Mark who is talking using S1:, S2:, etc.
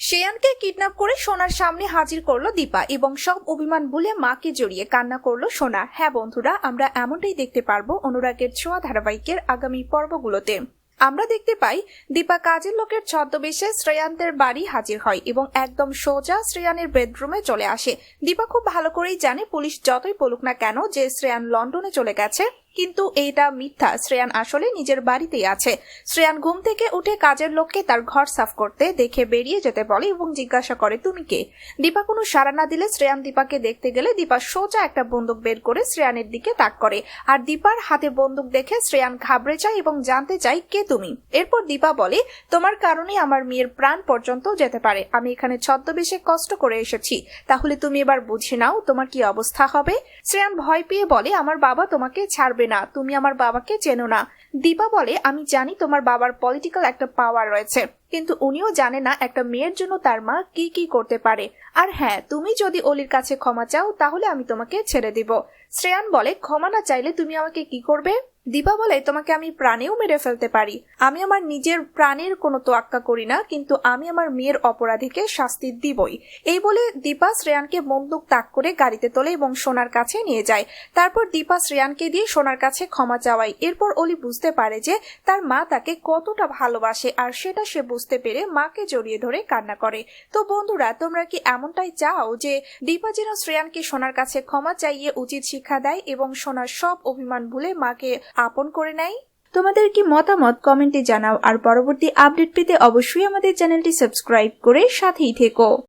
S1: শেয়ানকে kidnap করে সোনার সামনে হাজির করল দীপা এবং সব অভিমান ভুলে মাকে জড়িয়ে কান্না করল সোনা। হ্যাঁ বন্ধুরা, আমরা এমনটাই দেখতে পারব অনুরাগের ছোঁয়া ধারাবাহিকের আগামী পর্বগুলোতে। আমরা দেখতে পাই, দীপা কাজের লোকের ছদ্মবেশে শ্রেয়ান্তের বাড়ি হাজির হয় এবং একদম সোজা শ্রেয়ানের বেডরুমে চলে আসে। দীপা খুব ভালো করেই জানে পুলিশ যতই বলুক না কেন যে শ্রেয়ান লন্ডনে চলে গেছে। কিন্তু এইটা মিথ্যা। শ্রেয়ান আসলে নিজের বাড়িতেই আছে। শ্রেয়ান ঘুম থেকে উঠে কাজের লোককে তার ঘর সাফ করতে, দেখে বেরিয়ে যেতে বলে এবং জিজ্ঞাসা করে, তুমি কে? দীপা কোনো সাড়া না দিলে শ্রেয়ান দীপাকে দেখতে গেলে দীপা সোজা একটা বন্দুক বের করে শ্রেয়ানের দিকে তাক করে আর দীপার হাতে বন্দুক দেখে শ্রেয়ান ঘাবড়ে যায় এবং জানতে চায়, কে তুমি? এরপর দীপা বলে, তোমার কারণে আমার মেয়ের প্রাণ পর্যন্ত যেতে পারে। আমি এখানে ছদ্মবেশে কষ্ট করে এসেছি। তাহলে তুমি এবার বুঝে নাও তোমার কি অবস্থা হবে? শ্রেয়ান ভয় পেয়ে বলে, আমার বাবা তোমাকে ছাড়বে না, তুমি আমার বাবাকে চেনো না। দীপা বলে, আমি জানি তোমার বাবার পলিটিক্যাল একটা পাওয়ার রয়েছে, কিন্তু উনিও জানে না একটা মেয়ের জন্য তার মা কি কি করতে পারে। আর হ্যাঁ তুমি যদি অলির কাছে ক্ষমা চাও, তাহলে আমি তোমাকে ছেড়ে দিব। শ্রেয়ান বলে, ক্ষমা না চাইলে তুমি আমাকে কি করবে? দীপা বলে, তোমাকে আমি প্রাণেও মেরে ফেলতে পারি। আমি আমার নিজের প্রাণের কোনো তোয়াক্কা করি না, কিন্তু আমি আমার মেয়ের অপরাধীকে শাস্তি দিবই। এই বলে দীপা শ্রেয়ানকে বন্দুক তাক করে গাড়িতে তোলে এবং সোনার কাছে নিয়ে যায়। তারপর দীপা শ্রেয়ানকে দিয়ে সোনার কাছে ক্ষমা চাওয়ায়। এরপর অলি বুঝতে পারে যে তার মা তাকে কতটা ভালোবাসে আর সেটা সে বুঝতে পেরে মাকে জড়িয়ে ধরে কান্না করে। তো বন্ধুরা, তোমরা কি এমনটাই চাও যে দীপা যেন শ্রেয়ানকে সোনার কাছে ক্ষমা চাইয়ে উচিত শিক্ষা দেয় এবং সোনার সব অভিমান ভুলে মাকে আপন করে নাই? তোমাদের কি মতামত কমেন্টে জানাও, আর পরবর্তী আপডেট পেতে অবশ্যই আমাদের চ্যানেলটি সাবস্ক্রাইব করে সাথেই থেকো।